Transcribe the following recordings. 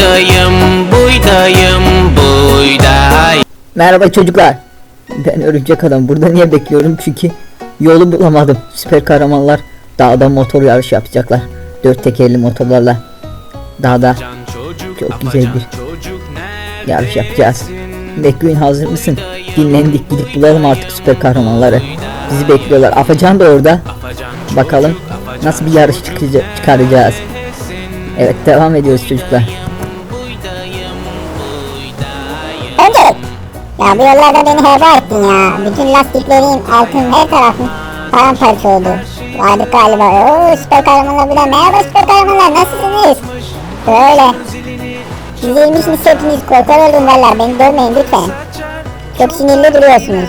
Buydayım, buydayım, buydayım Merhaba çocuklar. Ben örümcek adam. Burada niye bekliyorum? Çünkü yolu bulamadım. Süper kahramanlar dağda motor yarışı yapacaklar. Dört tekerli motorlarla dağda Çok güzel bir yarış yapacağız. McQueen hazır mısın? Dinlendik gidip bulalım artık süper kahramanları. Bizi bekliyorlar. Afacan da orada. Bakalım nasıl bir yarış çıkıca- çıkaracağız. Evet devam ediyoruz çocuklar. Ya bu yollarda beni heba ettin ya. Bütün lastiklerim, altın, her tarafım paramparça oldu. Vardık galiba. Oo süper kahramanlar burada. Merhaba süper kahramanlar nasılsınız? Böyle. Güzelmişsiniz hepiniz. Korkar oldum valla. Beni dövmeyin lütfen. Çok sinirli duruyorsunuz.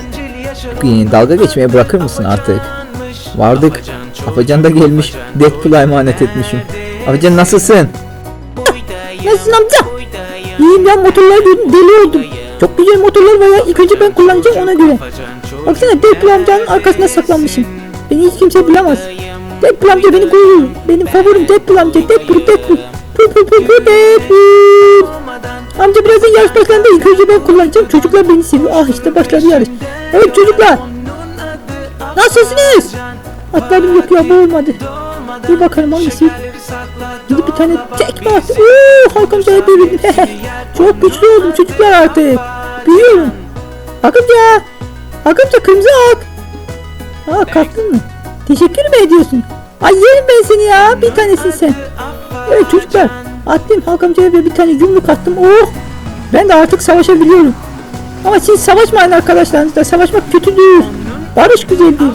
Dalga geçmeye bırakır mısın artık? Vardık. Afacan da gelmiş. Deadpool'a emanet etmişim. Afacan nasılsın? Nasılsın amca? İyiyim ya motorlar gördüm deli oldum. Çok güzel motorlar var ya. İlk önce ben kullanacağım ona göre. Baksana Deadpool amcanın arkasına saklanmışım. Beni hiç kimse bulamaz. Deadpool amca beni koruyor. Benim favorim Deadpool amca. Deadpool Deadpool. Pu pu pu pu Deadpool. Amca birazdan yarış başlandı. İlk önce ben kullanacağım. Çocuklar beni seviyor. Ah işte başladı yarış. Evet çocuklar. Nasılsınız? Atladım yok ya bu olmadı. Dur bakalım hangisi? Gidip bir tane tekme attı. Ooo Hakan'ca'ya devirdim. Çok güçlü oldum çocuklar artık. Büyüyorum. Hakan'ca. Hakan'ca kırmızı ak. Aa kalktın mı? Teşekkür mü ediyorsun? Ay yerim ben seni ya. Bir tanesin sen. Evet çocuklar. Attım Hakan'ca'ya ve bir tane yumruk attım. Oh. Ben de artık savaşabiliyorum. Ama siz savaşmayın arkadaşlarınızla. Savaşmak kötüdür. Barış güzeldir.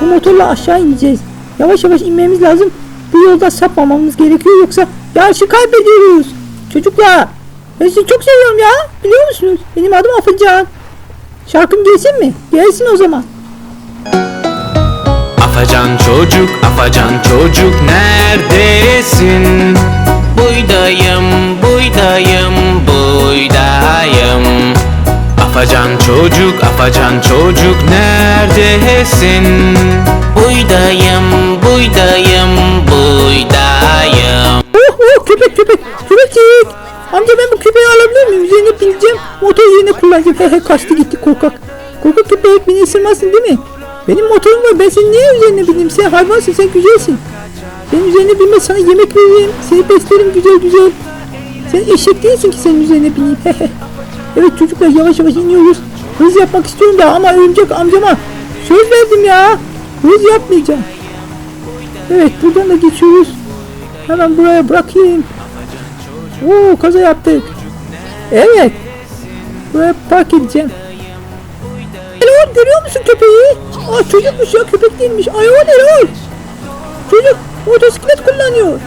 Bu motorla aşağı ineceğiz. Yavaş yavaş inmemiz lazım. Bu yolda sapmamamız gerekiyor yoksa yarışı kaybediyoruz. Çocuklar ben sizi çok seviyorum ya. Biliyor musunuz? Benim adım Afacan. Şarkım gelsin mi? Gelsin o zaman. Afacan çocuk, afacan çocuk neredesin? Buydayım, buydayım, buydayım Afacan çocuk, afacan çocuk neredesin? Buydayım, buydayım, buydayım Oh oh köpek köpek. Köpekçik. Amca ben bu köpeği alabilir miyim? Üzerine bineceğim. Motor yerine kullanacağım. He he kaçtı gitti korkak. Korkak köpek beni ısırmazsın değil mi? Benim motorum var. Ben senin niye üzerine bineyim? Sen hayvansın sen güzelsin. Benim üzerine binme sana yemek veririm. Seni beslerim güzel güzel. Sen eşek değilsin ki senin üzerine bineyim. Evet çocuklar yavaş yavaş iniyoruz. Hız yapmak istiyorum da ama örümcek amcama söz verdim ya. Hız yapmayacağım. Evet buradan da geçiyoruz. Hemen buraya bırakayım. Oo kaza yaptık. Evet. Buraya park edeceğim. Erol görüyor musun köpeği? Aa çocukmuş ya köpek değilmiş. Ay o Erol. Çocuk motosiklet kullanıyor.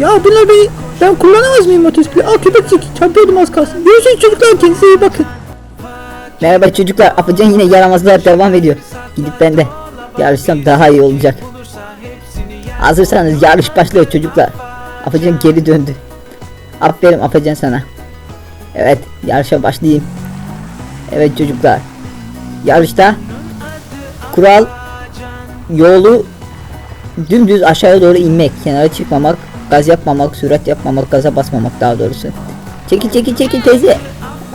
Ya bunlar beni ben kullanamaz mıyım motosiklet? Aa köpekçik çarpıyordum az kalsın. Görüşürüz çocuklar kendinize iyi bakın. Merhaba çocuklar. Afacan yine yaramazlığa devam ediyor. Gidip ben de yarışsam daha iyi olacak. Hazırsanız yarış başlıyor çocuklar. Afacan geri döndü. Aferin Afacan sana. Evet yarışa başlayayım. Evet çocuklar. Yarışta kural yolu dümdüz aşağıya doğru inmek, kenara çıkmamak, gaz yapmamak, sürat yapmamak, gaza basmamak daha doğrusu. Çekil çekil çekil teyze.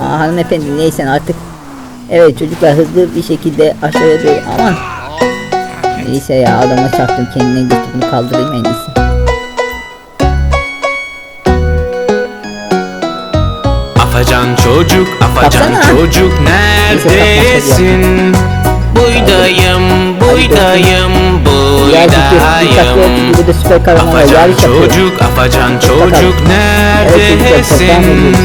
Aa hanımefendi neysen artık. Evet çocuklar hızlı bir şekilde aşağıya doğru aman. Neyse ya adama çarptım kendine gitti bunu kaldırayım en iyisi. Afacan çocuk, afacan Baksana. çocuk neredesin? Buydayım, buydayım, buydayım. Afacan çocuk, afacan çocuk neredesin?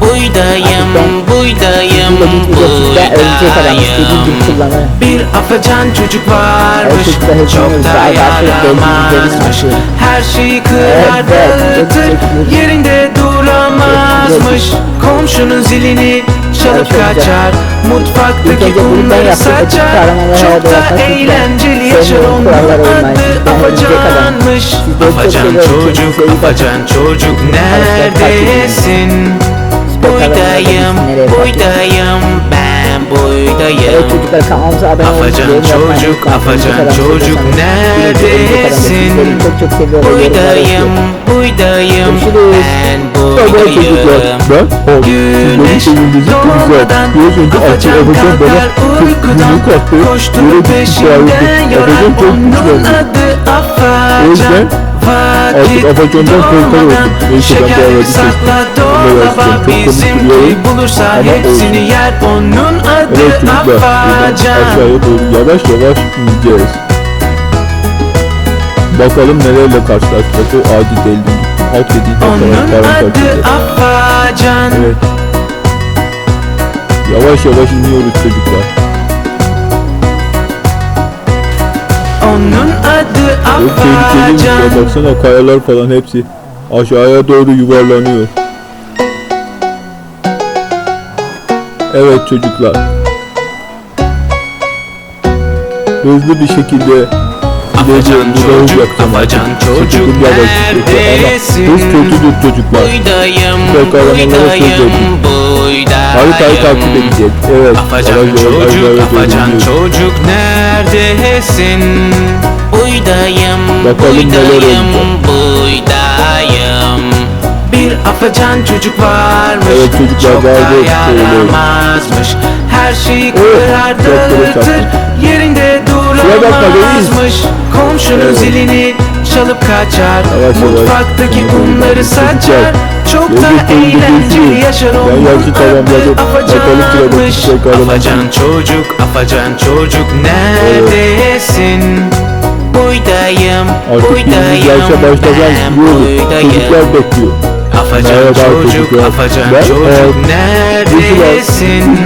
Buydayım, buydayım, buydayım. Bir afacan çocuk varmış, çok biliyoruz. da Ay, artık yaramazmış geldiğimizde biz Her şeyi kırar Evet, evet, duramazmış Komşunun zilini çalıp kaçar. Mutfaktaki. Öteki saçar. Çok da eğlenceli yaşar onun adı. Afacanmış. Afacan çocuk, afacan çocuk. Neredesin? Buydayım, buydayım, ben buydayım Evet çocuklar kanalımıza abone olmayı, Afacan çocuk, afacan çocuk, neredesin? Çok çok seviyorum. Buydayım, buydayım, ben buydayım. Güneş doğmadan afacan kalkar uykudan bir peşinden çok onun adı afacan artık Afacan'dan korkar oldum. Neyse ben Bunu dolaba yazacağım. Çok bizimki konuşturuyorum. bulursa Ama hepsini olsun. yer onun adı Evet çocuklar. Aşağıya doğru yavaş yavaş ineceğiz. Bakalım nelerle karşılaşacağız o adi deldi. Halk dediği paramparça. afacan Evet. Yavaş yavaş iniyoruz çocuklar. Onun adı afacan baksana kayalar falan hepsi aşağıya doğru yuvarlanıyor. Evet çocuklar. Hızlı bir şekilde Afacan çocuk, afacan çocuk, neredesin? Hız kötüdür çocuklar. Buydayım, buydayım, buydayım Haritayı takip edeceğiz. Evet. Afacan çocuk, afacan çocuk neredesin? Buydayım, buydayım, buydayım Bir afacan çocuk varmış Evet, çocuklar Çok da yaramazmış Her şeyi Oh, kırar çok böyle dağıtır çarptı. Yerinde duramazmış. Komşunun Evet. zilini çalıp kaçar. Yavaş. Mutfaktaki unları saçar. Çok da eğlenceli yaşar Bakalım sıradaki afacanmış. Afacan çocuk, afacan çocuk. Neredesin? Buydayım, buydayım, ben buydayım Çocuklar bekliyor. Afacan Merhaba çocuk, çocuklar. afacan Ben çocuk. Çocuklar, neredesin?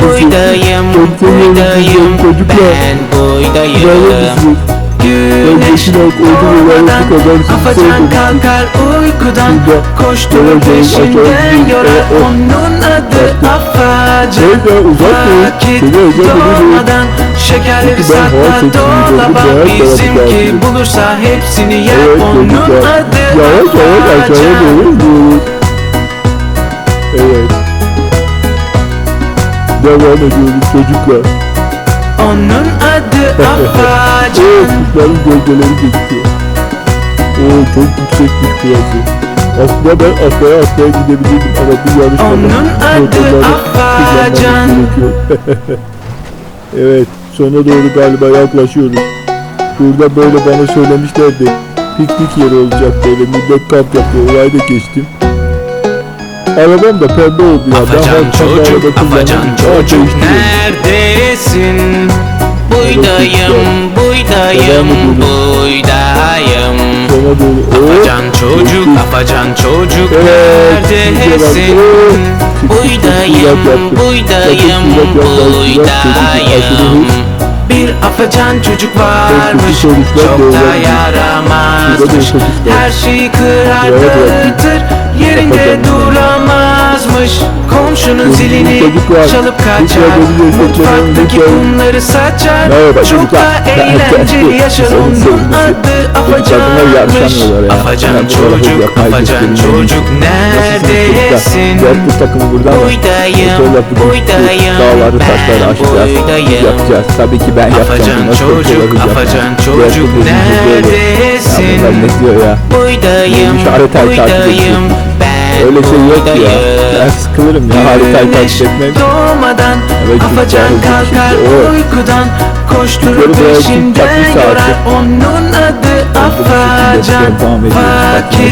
Buydayım, sizleri çocuklar. ben misiniz? Güneş koyduğum doğmadan afacan kalkar. Uykudan Koşturur peşinden yorar. Evet, onun adı afacan. Vakit doğmadan şekerleri ben sakla sesini dolaba. Bizimki bulursa hepsini yer. Evet onun adı Yavaş yavaş aşağıya doğru iniyoruz. Evet. Devam ediyoruz çocuklar. Onun adı afacan kuşların gölgeleri gözüküyor. Oo çok yüksekmiş burası. Aslında ben atlaya atlaya gidebilirdim ama bu yarışmada Onun adı Afacan. evet, sona doğru galiba yaklaşıyoruz. Burada böyle bana söylemişlerdi. Piknik yeri olacak böyle millet kamp yapıyor. Orayı da geçtim. Arabam da pembe oldu ya. Afacan ben çocuk, afacan çocuk neredesin? Buydayım, buydayım, buydayım. Oo, Afacan çocuk, afacan çocuk Evet, neredesin? Oh, Buydayım, buydayım, buydayım Bir afacan çocuk varmış Çok da yaramazmış. Her şeyi kırar dağıtır Yerinde Afacan. Duramazmış Komşunun zilini çocuklar, çalıp kaçar. Mutfaktaki unları saçar. Merhaba Çok da eğlenceli yaşar onun adı afacanmış. Afacan çocuk, afacan çocuk. neredesin? Dört bu takımı buradan Buydayım, buydayım, dağları taşları aşacağız. Yapacağız. Tabii ki ben yapacağım. Afacan çocuk, hız afacan çocuk neredesin? Ya bunlar ne diyor ya? Buydayım, buydayım, ben Öyle şey yok ya. Ben sıkılırım ya haritayı takip etmem. doğmadan Evet, afacan kalkar bir uykudan Koşturur çarpmış yorar onun adı afacan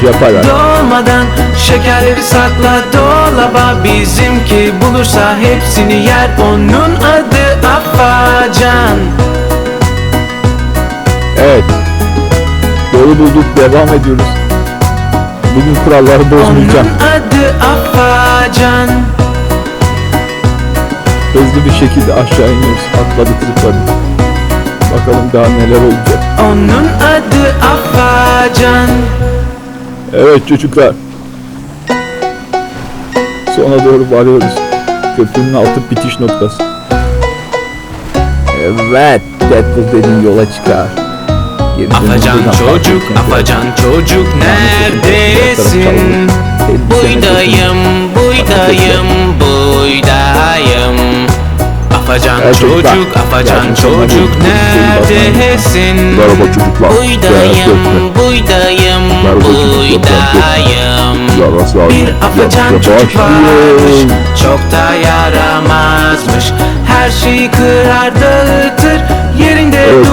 yaparlar. doğmadan şekerleri sakla dolaba Bizimki bulursa hepsini yer onun adı afacan Evet. Yolu bulduk. Devam ediyoruz. Bugün kuralları bozmayacağım. Onun adı afacan Hızlı bir şekilde aşağı iniyoruz. Atladık zıpladık. Bakalım daha neler olacak. Onun adı afacan Evet çocuklar. Sona doğru varıyoruz. Köprünün altı bitiş noktası. Evet. Deadpool dediğin yola çıkar. Afacan çocuk, afacan çocuk neredesin? Buydayım, buydayım, buydayım. Afacan çocuklar. çocuk, afacan çocuk neredesin? Buydayım, buydayım, buydayım. Bir afacan çocuk varmış. Çok da yaramazmış. Her şeyi kırar dağıtır Yerinde Evet,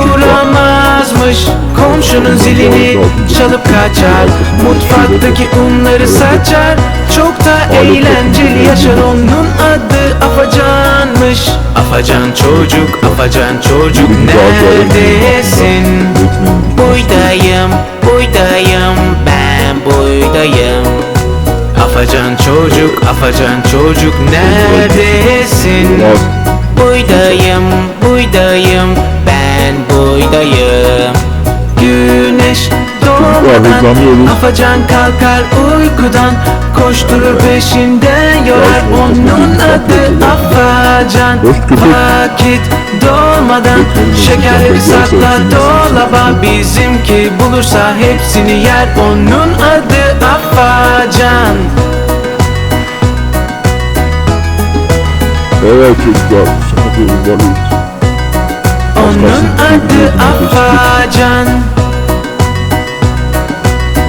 duramazmış Komşunun zilini çalıp kaçar. Mutfaktaki unları saçar. Çok da eğlenceli yaşar. Onun adı Afacanmış. Afacan çocuk, afacan çocuk Neredesin? Buydayım, buydayım, ben buydayım. Afacan çocuk, afacan çocuk neredesin? Buydayım, buydayım, buydayım Güneş doğmadan afacan kalkar uykudan Koşturur peşinden yorar onun adı afacan. Vakit Köpeğin şekerleri sakla dolaba Bizimki bulursa hepsini yer onun adı afacan Evet çocuklar. Sana varıyoruz. Onun adı afacan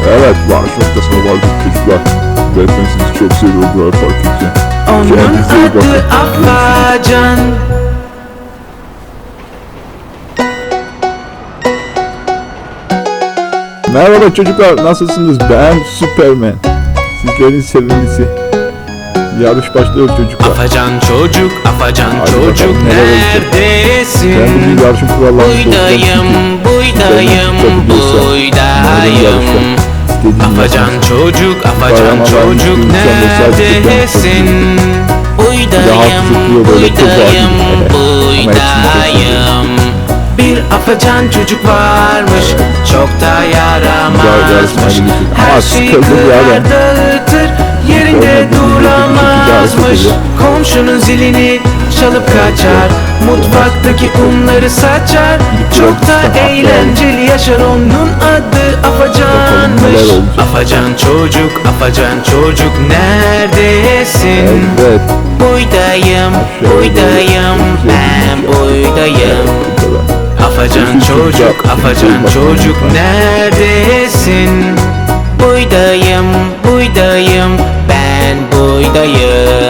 Evet varış noktasına vardık çocuklar. Zaten sizi çok seviyorum buraya fark edeceğim. Onun adı afacan Merhaba çocuklar nasılsınız? Ben Superman. Sizlerin sevimlisi. Yarış başlıyor çocuklar. Afacan çocuk, afacan Hadi çocuk bakalım, neredesin? Ben bugün yarışın kurallarını Buydayım, buydayım, buydayım. Afacan çocuk, afacan çocuk neredesin? Buydayım, buydayım, buydayım. Bir afacan çocuk varmış, çok da yaramazmış. Her şeyi kırar dağıtır, yerinde duramazmış Komşunun zilini çalıp kaçar. Mutfaktaki unları saçar. Çok da eğlenceli yaşar onun adı Afacanmış. Afacan çocuk, afacan çocuk neredesin? Evet. Buydayım, buydayım, ben buydayım. Afacan çocuk, afacan çocuk neredesin? Buydayım, buydayım, boy da ye